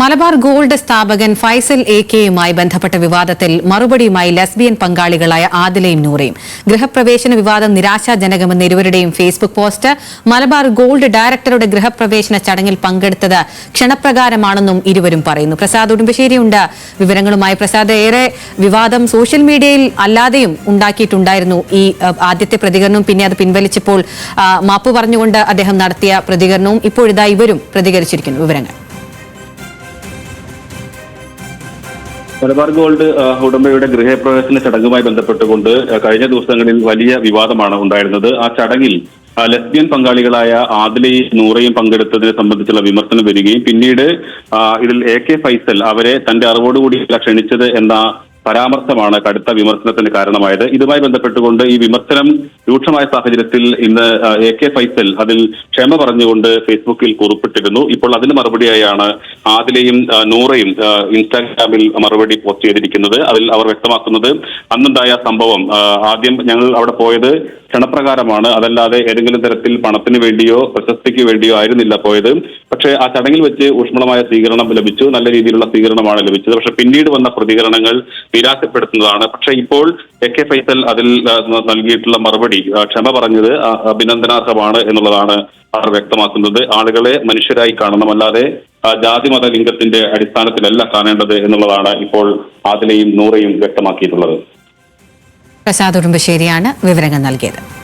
Malabar gold സ്ഥാപകൻ Faisal A കെയുമായി ബന്ധപ്പെട്ട വിവാദത്തിൽ മറുപടിയുമായി ലസ്ബിയൻ പങ്കാളികളായ ആദിലയും നൂറയും. ഗൃഹപ്രവേശന വിവാദം നിരാശാജനകമെന്ന ഇരുവരുടെയും ഫേസ്ബുക്ക് പോസ്റ്റ് മലബാർ ഗോൾഡ് ഡയറക്ടറുടെ ഗൃഹപ്രവേശന ചടങ്ങിൽ പങ്കെടുത്തത് ക്ഷണപ്രകാരമാണെന്നും ഇരുവരും പറയുന്നു. പ്രസാദ് ഉടുമ്പശ്ശേരിയുണ്ട്. വിവരങ്ങളുമായി പ്രസാദ് ഏറെ വിവാദം സോഷ്യൽ മീഡിയയിൽ അല്ലാതെയും ഉണ്ടാക്കിയിട്ടുണ്ടായിരുന്നു. ഈ ആദ്യത്തെ പ്രതികരണവും പിന്നെ അത് പിൻവലിച്ചപ്പോൾ മാപ്പ് പറഞ്ഞുകൊണ്ട് അദ്ദേഹം നടത്തിയ പ്രതികരണവും ഇപ്പോഴിതാ ഇവരും പ്രതികരിച്ചിരിക്കുന്നു. വിവരങ്ങൾ. മലബാർ ഗോൾഡ് ഉടമയുടെ ഗൃഹപ്രവേശന ചടങ്ങുമായി ബന്ധപ്പെട്ടുകൊണ്ട് കഴിഞ്ഞ ദിവസങ്ങളിൽ വലിയ വിവാദമാണ് ഉണ്ടായിരുന്നത്. ആ ചടങ്ങിൽ ലെസ്ബിയൻ പങ്കാളികളായ ആദിലയും നൂറയും പങ്കെടുത്തതിനെ സംബന്ധിച്ചുള്ള വിമർശനം വരികയും പിന്നീട് ഇതിൽ എ കെ ഫൈസൽ അവരെ തന്റെ അറിവോടുകൂടി ക്ഷണിച്ചത് എന്ന പരാമർശമാണ് കടുത്ത വിമർശനത്തിന് കാരണമായത്. ഇതുമായി ബന്ധപ്പെട്ടുകൊണ്ട് ഈ വിമർശനം രൂക്ഷമായ സാഹചര്യത്തിൽ ഇന്ന് എ കെ ഫൈസൽ അതിൽ ക്ഷമ പറഞ്ഞുകൊണ്ട് ഫേസ്ബുക്കിൽ കുറിപ്പിട്ടിരുന്നു. ഇപ്പോൾ അതിന് മറുപടിയായാണ് ആദിലയും നൂറയും ഇൻസ്റ്റാഗ്രാമിൽ മറുപടി പോസ്റ്റ് ചെയ്തിരിക്കുന്നത് അതിൽ അവർ വ്യക്തമാക്കുന്നത് അന്നുണ്ടായ സംഭവം. ആദ്യം ഞങ്ങൾ അവിടെ പോയത് ക്ഷണപ്രകാരമാണ്. അതല്ലാതെ ഏതെങ്കിലും തരത്തിൽ പണത്തിന് വേണ്ടിയോ പ്രശസ്തിക്ക് വേണ്ടിയോ ആയിരുന്നില്ല പോയത്. പക്ഷേ ആ ചടങ്ങിൽ വെച്ച് ഊഷ്മളമായ സ്വീകരണം ലഭിച്ചു. നല്ല രീതിയിലുള്ള സ്വീകരണമാണ് ലഭിച്ചത്. പക്ഷെ പിന്നീട് വന്ന പ്രതികരണങ്ങൾ നിരാശപ്പെടുത്തുന്നതാണ്. പക്ഷെ ഇപ്പോൾ എ കെ ഫൈസൽ അതിൽ നൽകിയിട്ടുള്ള മറുപടി ക്ഷമ പറഞ്ഞത് അഭിനന്ദനാർഹമാണ് എന്നുള്ളതാണ് അവർ വ്യക്തമാക്കുന്നത്. ആളുകളെ മനുഷ്യരായി കാണണം. അല്ലാതെ ജാതി മത ലിംഗത്തിന്റെ അടിസ്ഥാനത്തിലല്ല കാണേണ്ടത് എന്നുള്ളതാണ് ഇപ്പോൾ ആദിലയും നൂറയും വ്യക്തമാക്കിയിട്ടുള്ളത്. പ്രസാദ് ഉടുമ്പശ്ശേരിയാണ് വിവരങ്ങൾ നൽകിയത്.